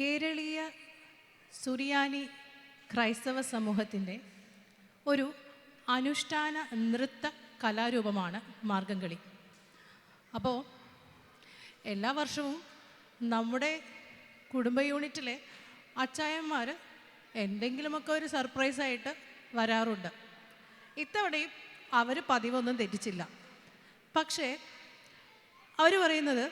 കേരളീയ സുറിയാനി ക്രൈസ്തവ സമൂഹത്തിന്റെ ഒരു അനുഷ്ഠാന നൃത്ത കലാരൂപമാണ് മാർഗംകളി. അപ്പോൾ എല്ലാ വർഷവും നമ്മുടെ കുടുംബ യൂണിറ്റിലെ അച്ചായന്മാർ എന്തെങ്കിലുമൊക്കെ ഒരു സർപ്രൈസായിട്ട് വരാറുണ്ട്. ഇത്തവണയും അവർ പതിവൊന്നും തെറ്റിച്ചില്ല. പക്ഷേ അവർ പറയുന്നത്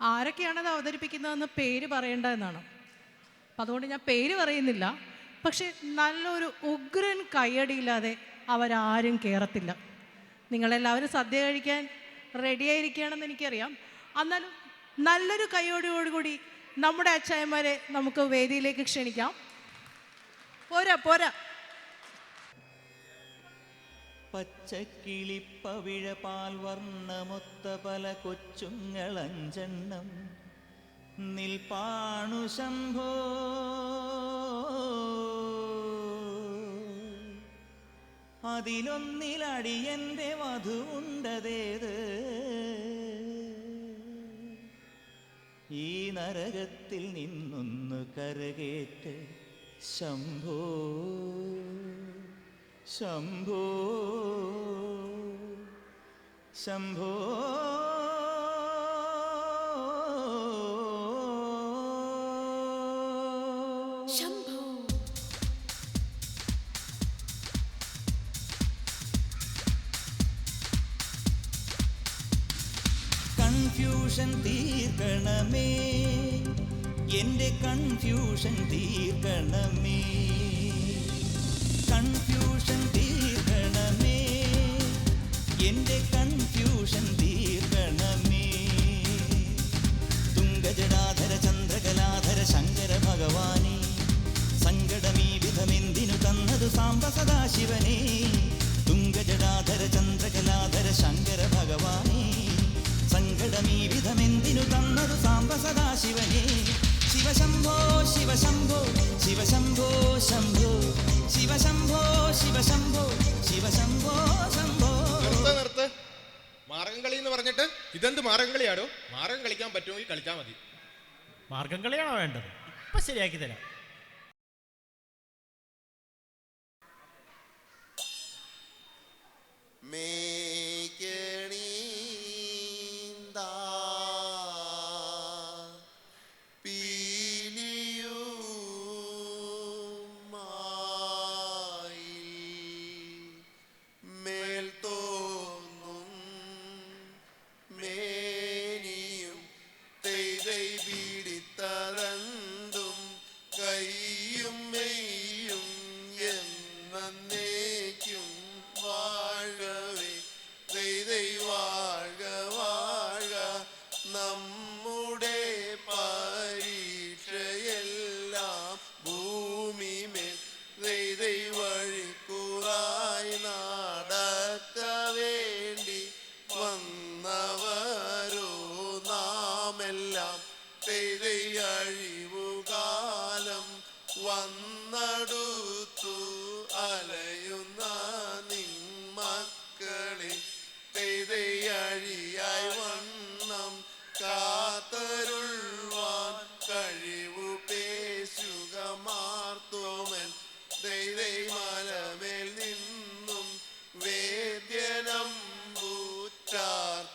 ആരൊക്കെയാണത് അവതരിപ്പിക്കുന്നതെന്ന് പേര് പറയേണ്ട എന്നാണ്. അപ്പം അതുകൊണ്ട് ഞാൻ പേര് പറയുന്നില്ല. പക്ഷേ നല്ലൊരു ഉഗ്രൻ കയ്യടിയില്ലാതെ അവരാരും കയറത്തില്ല നിങ്ങളെല്ലാവരും സദ്യ കഴിക്കാൻ റെഡിയായിരിക്കുകയാണെന്ന് എനിക്കറിയാം. എന്നാലും നല്ലൊരു കയ്യോടിയോടുകൂടി നമ്മുടെ അച്ചായന്മാരെ നമുക്ക് വേദിയിലേക്ക് ക്ഷണിക്കാം. പോരാ പോരാ. പച്ചക്കിളിപ്പവിഴ പാൽ വർണമൊത്ത പല കൊച്ചുങ്ങളഞ്ചെണ്ണം. നിൽപ്പാണു ശംഭോ. അതിലൊന്നിലടിയന്റെ വധുണ്ടതേത് ഈ നരകത്തിൽ നിന്നൊന്നു കരകേറ്റ് ശംഭോ. ശംഭോ ശംഭോ. ശംഭോ. കൺഫ്യൂഷൻ തീർക്കണമേ എന്റെ കൺഫ്യൂഷൻ തീർക്കണമേ. സാംബ സദാശിവനേ. തുങ്കജടാധര ചന്ദ്രകലാധര ശങ്കര ഭഗവാനേ. സങ്കടമീ വിധമെന്തിനു തന്നതു സാംബ സദാശിവനേ. ശിവശംഭോ ശിവശംഭോ ശിവശംഭോ ശംഭോ. ശിവശംഭോ ശിവശംഭോ ശിവശംഭോ ശംഭോ. നിർത്ത് നിർത്ത്. മാർഗം കളി എന്ന് പറഞ്ഞിട്ട് ഇതെന്ത് മാർഗം കളിയാടോ? മാർഗം കളിക്കാൻ പറ്റുമെങ്കിൽ കളിച്ചാൽ മതി. മാർഗം കളിയാണോ വേണ്ടത്? ഇപ്പൊ ശരിയാക്കി തരാം.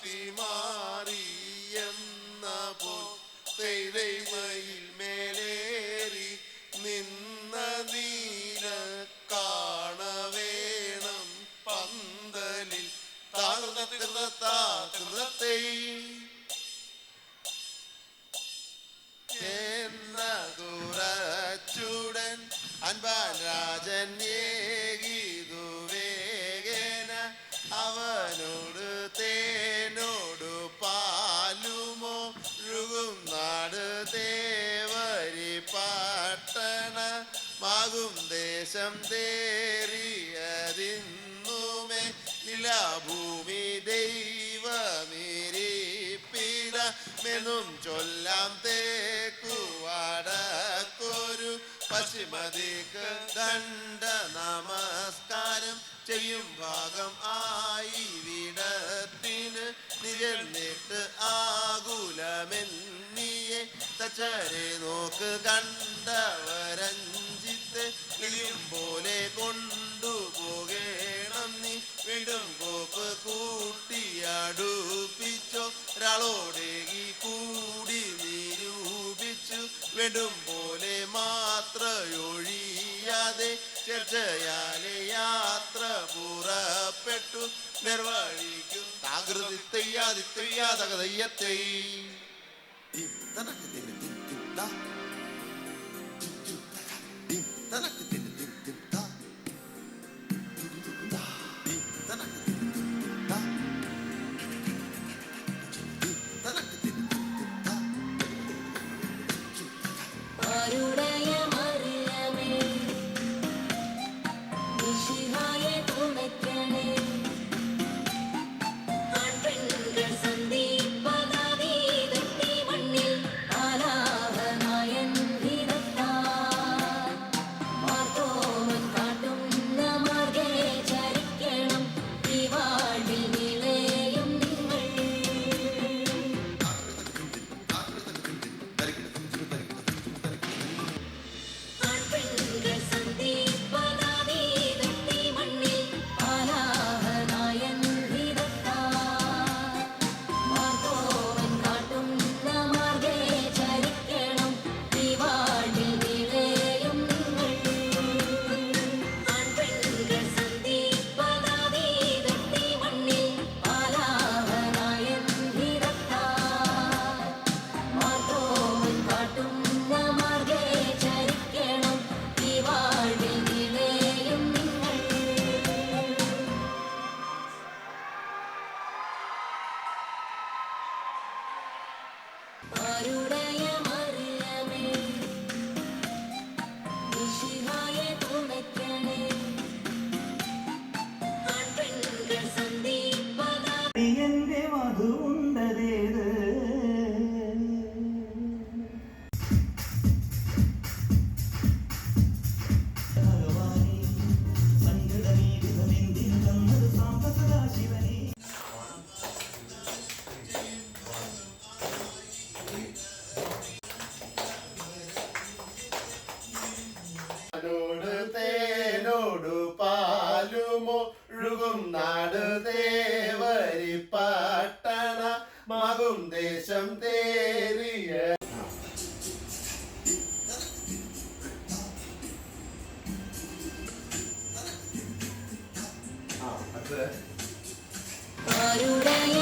വേദ്യനമ്പൂറ്റാർത്തി മാറിയെന്ന പോൽ ദൈതൈ ദേശം തേറിയതിന്നുമേ നിലാഭൂമി ദൈവമിരിപ്പിടമെന്നും ചൊല്ലാം തേക്കുവാടക്കൊരു പശ്ചിമതിക്ക് ദണ്ഡ നമസ്കാരം ചെയ്യും ഭാഗം ആയി വിടത്തിന് നിരന്നിട്ട് ആകുലമെന്നിയെ. തച്ചരെ നോക്ക് കണ്ടവരഞ്ചിത്ത് കിളിയും പോലെ കൊണ്ടുപോകേണം നീ. വീണ്ടും കോപ്പ് കൂട്ടിയടുപ്പിച്ചോ. ഒരാളോടേകി കൂടി നിരൂപിച്ചു. വേണ്ടും പോലെ മാത്രയൊഴിയാതെ ചർച്ചയാലെ യാത്ര പുറപ്പെട്ടു. നിർവഹിക്കും താകൃതി തെയ്യാതി തെയ്യാതകതയ്യത്തൈ ആരുടയ പാലുമോ ഒഴുകും നാട് തേവരി പട്ടണ മകും ദേശം തേറിയ ആരുടെ